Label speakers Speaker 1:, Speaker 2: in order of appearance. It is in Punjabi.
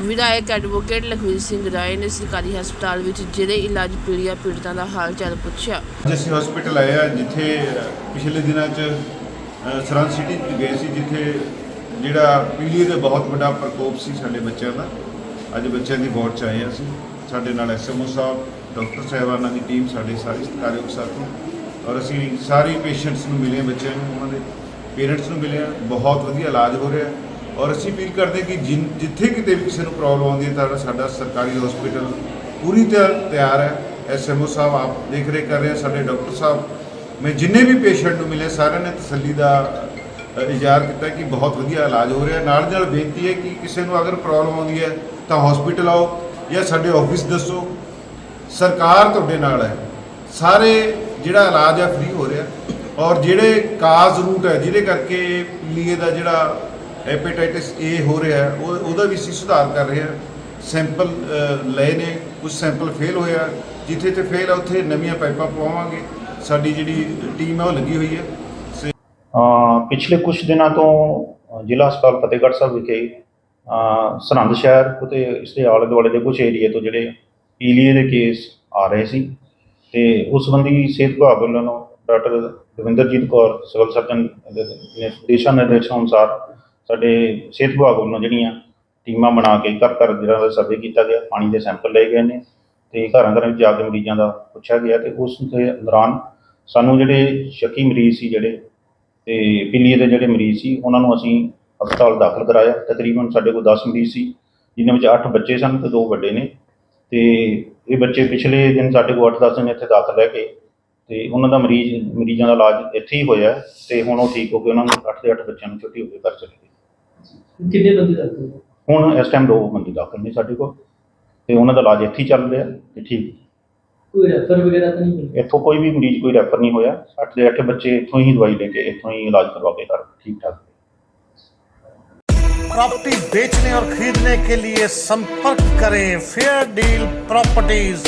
Speaker 1: ਵਿਧਾਇਕ ਐਡਵੋਕੇਟ ਲਖਵੀਰ ਸਿੰਘ ਰਾਏ ਨੇ ਸਰਕਾਰੀ ਹਸਪਤਾਲ ਵਿੱਚ ਜਿਹੜੇ ਇਲਾਜ ਪੀੜੀਆ ਪੀੜਤਾਂ ਦਾ ਹਾਲ ਚਾਲ ਪੁੱਛਿਆ।
Speaker 2: ਅੱਜ ਅਸੀਂ ਹਸਪੀਟਲ ਆਏ ਆ ਜਿੱਥੇ ਪਿਛਲੇ ਦਿਨਾਂ 'ਚ ਸਰਹੰਦ ਸਿਟੀ 'ਚ ਗਏ ਸੀ, ਜਿੱਥੇ ਜਿਹੜਾ ਪੀਲੀਏ ਦਾ ਬਹੁਤ ਵੱਡਾ ਪ੍ਰਕੋਪ ਸੀ ਸਾਡੇ ਬੱਚਿਆਂ ਦਾ। ਅੱਜ ਬੱਚਿਆਂ ਦੀ ਵਾਰਡ 'ਚ ਆਏ ਹਾਂ ਅਸੀਂ। ਸਾਡੇ ਨਾਲ ਐਸਐਮਓ ਸਾਹਿਬ, ਡਾਕਟਰ ਸਾਹਿਬਾਨਾਂ ਦੀ ਟੀਮ ਸਾਡੇ ਸਾਰੇ ਸਤਿਕਾਰਯੋਗ ਸਾਥੀ। ਔਰ ਅਸੀਂ ਸਾਰੇ ਪੇਸ਼ੈਂਟਸ ਨੂੰ ਮਿਲੇ ਬੱਚਿਆਂ ਨੂੰ, ਉਹਨਾਂ ਦੇ ਪੇਰੈਂਟਸ ਨੂੰ ਮਿਲੇ ਬਹੁਤ ਵਧੀਆ ਇਲਾਜ ਹੋ ਰਿਹਾ ਔਰ ਅਸੀਂ ਅਪੀਲ ਕਰਦੇ ਕਿ ਜਿਨ- ਜਿੱਥੇ ਕਿਤੇ ਵੀ ਕਿਸੇ ਨੂੰ ਪ੍ਰੋਬਲਮ ਆਉਂਦੀ ਹੈ ਤਾਂ ਸਾਡਾ ਸਰਕਾਰੀ ਹਸਪੀਟਲ ਪੂਰੀ ਤਰ੍ਹਾਂ ਤਿਆਰ ਹੈ। ਐਸਐਮਓ ਸਾਹਿਬ ਆਪ ਦੇਖ ਰੇਖ ਕਰ ਰਹੇ ਹੈ ਸਾਡੇ ਡਾਕਟਰ ਸਾਹਿਬ ਮੈਂ ਜਿੰਨੇ ਵੀ ਪੇਸ਼ੈਂਟ ਨੂੰ ਮਿਲੇ ਸਾਰਿਆਂ ਨੇ ਤਸੱਲੀ ਦਾ ਅ, ਇਜ਼ਹਾਰ ਕੀਤਾ ਕਿ ਬਹੁਤ ਵਧੀਆ ਇਲਾਜ ਹੋ ਰਿਹਾ ਨਾਲ ਦੀ ਨਾਲ ਬੇਨਤੀ ਹੈ ਕਿ ਕਿਸੇ ਨੂੰ ਅਗਰ ਪ੍ਰੋਬਲਮ ਆਉਂਦੀ ਹੈ ਤਾਂ ਹਸਪੀਟਲ ਆਓ ਜਾਂ ਸਾਡੇ ਆਫਿਸ ਦੱਸੋ। ਸਰਕਾਰ ਤੁਹਾਡੇ ਨਾਲ ਹੈ। ਸਾਰੇ ਜਿਹੜਾ ਇਲਾਜ ਹੈ ਫ੍ਰੀ ਹੋ ਰਿਹਾ। ਔਰ ਜਿਹੜੇ ਕਾਜ਼ ਰੂਟ ਹੈ ਜਿਹਦੇ ਕਰਕੇ ਪੀਲੀਏ ਦਾ ਜਿਹੜਾ ਹੈਪੇਟਾਈਟਿਸ ਏ ਹੋ ਰਿਹਾ ਉਹ, ਉਹਦਾ ਵੀ ਅਸੀਂ ਸੁਧਾਰ ਕਰ ਰਹੇ ਹਾਂ। ਸੈਂਪਲ ਲਏ ਨੇ ਕੁਝ ਸੈਂਪਲ ਫੇਲ ਹੋਇਆ ਜਿੱਥੇ ਤੇ ਫੇਲ ਆ, ਉੱਥੇ ਨਵੀਆਂ ਪਾਈਪਾਂ ਪਵਾਵਾਂਗੇ। ਸਾਡੀ ਜਿਹੜੀ ਟੀਮ ਹੈ ਉਹ ਲੱਗੀ ਹੋਈ ਹੈ।
Speaker 3: ਪਿਛਲੇ ਕੁਝ ਦਿਨਾਂ ਤੋਂ ਜ਼ਿਲ੍ਹਾ ਹਸਪਤਾਲ ਫਤਿਹਗੜ੍ਹ ਸਾਹਿਬ ਵਿਖੇ ਸਰਹੰਦ ਸ਼ਹਿਰ ਅਤੇ ਇਸ ਦੇ ਆਲੇ ਦੁਆਲੇ ਦੇ ਕੁਝ ਏਰੀਏ ਤੋਂ ਜਿਹੜੇ ਪੀਲੀਏ ਦੇ ਕੇਸ ਆ ਰਹੇ ਸੀ। ਤੇ ਉਸ ਸੰਬੰਧੀ ਸਿਹਤ ਵਿਭਾਗ ਵੱਲੋਂ doctor Davinderjit Kaur, civil surgeon ਦੇ ਦਿਸ਼ਾ ਨਿਰਦੇਸ਼ਾਂ ਅਨੁਸਾਰ ਸਾਡੇ ਸਿਹਤ ਵਿਭਾਗ ਵੱਲੋਂ ਜਿਹੜੀਆਂ ਟੀਮਾਂ ਬਣਾ ਕੇ ਘਰ ਘਰ ਜਿਹੜਾ ਸਰਵੇ ਕੀਤਾ ਗਿਆ, ਪਾਣੀ ਦੇ ਸੈਂਪਲ ਲਏ ਗਏ ਨੇ ਤੇ ਘਰਾਂ ਘਰਾਂ ਵਿੱਚ ਜਾ ਕੇ ਮਰੀਜ਼ਾਂ ਦਾ ਪੁੱਛਿਆ ਗਿਆ ਤੇ ਉਸ ਦੇ ਦੌਰਾਨ ਸਾਨੂੰ ਜਿਹੜੇ ਸ਼ੱਕੀ ਮਰੀਜ਼ ਸੀ ਜਿਹੜੇ ਤੇ ਪੀਲੀਏ ਦੇ ਜਿਹੜੇ ਮਰੀਜ਼ ਸੀ, ਉਹਨਾਂ ਨੂੰ ਅਸੀਂ ਹਸਪਤਾਲ ਦਾਖਲ ਕਰਾਇਆ। ਤਕਰੀਬਨ ਸਾਡੇ ਕੋਲ 10 ਮਰੀਜ਼ ਸੀ, ਜਿਨ੍ਹਾਂ ਵਿੱਚ 8 ਬੱਚੇ ਸਨ ਤੇ 2 ਵੱਡੇ ਨੇ। ਤੇ ਇਹ ਬੱਚੇ ਪਿਛਲੇ ਦਿਨ ਸਾਡੇ ਕੋਲ 8-10 ਦਿਨ ਇੱਥੇ ਦਾਖਲ ਰਹਿ ਕੇ ਤੇ ਉਹਨਾਂ ਦਾ ਮਰੀਜ਼, ਮਰੀਜ਼ਾਂ ਦਾ ਇਲਾਜ ਇੱਥੇ ਹੀ ਹੋਇਆ ਤੇ ਹੁਣ ਉਹ ਠੀਕ ਹੋ ਕੇ ਉਹਨਾਂ ਨੂੰ 8 ਦੇ 8 ਬੱਚਿਆਂ ਨੂੰ ਛੁੱਟੀ ਹੋ ਕੇ ਘਰ ਚਲੇ ਗਏ।
Speaker 4: ਕਿੰਨੇ ਬੰਦੇ ਦਾਖਲ ਹੋਏ?
Speaker 3: ਹੁਣ ਇਸ ਟਾਈਮ ਦੋ ਬੰਦੇ ਦਾਖਲ ਨੇ ਸਾਡੇ ਕੋਲ ਤੇ ਉਹਨਾਂ ਦਾ ਇਲਾਜ ਇੱਥੇ ਹੀ ਚੱਲ ਰਿਹਾ ਤੇ ਠੀਕ
Speaker 4: ਕੋਈ ਰੈਫਰ ਵਗੈਰਾ ਤਾਂ ਨਹੀਂ ਮਿਲਿਆ
Speaker 3: ਇੱਥੋਂ ਕੋਈ ਵੀ ਮਰੀਜ਼ ਕੋਈ ਰੈਫਰ ਨਹੀਂ ਹੋਇਆ 8 ਦੇ 8 ਬੱਚੇ ਇੱਥੋਂ ਹੀ ਦਵਾਈ ਲੈ ਕੇ ਇੱਥੋਂ ਹੀ ਇਲਾਜ ਕਰਵਾ ਕੇ ਘਰ ਠੀਕ ਠਾਕ
Speaker 5: प्रॉपर्टी बेचने और खरीदने के लिए संपर्क करें फेयर डील प्रॉपर्टीज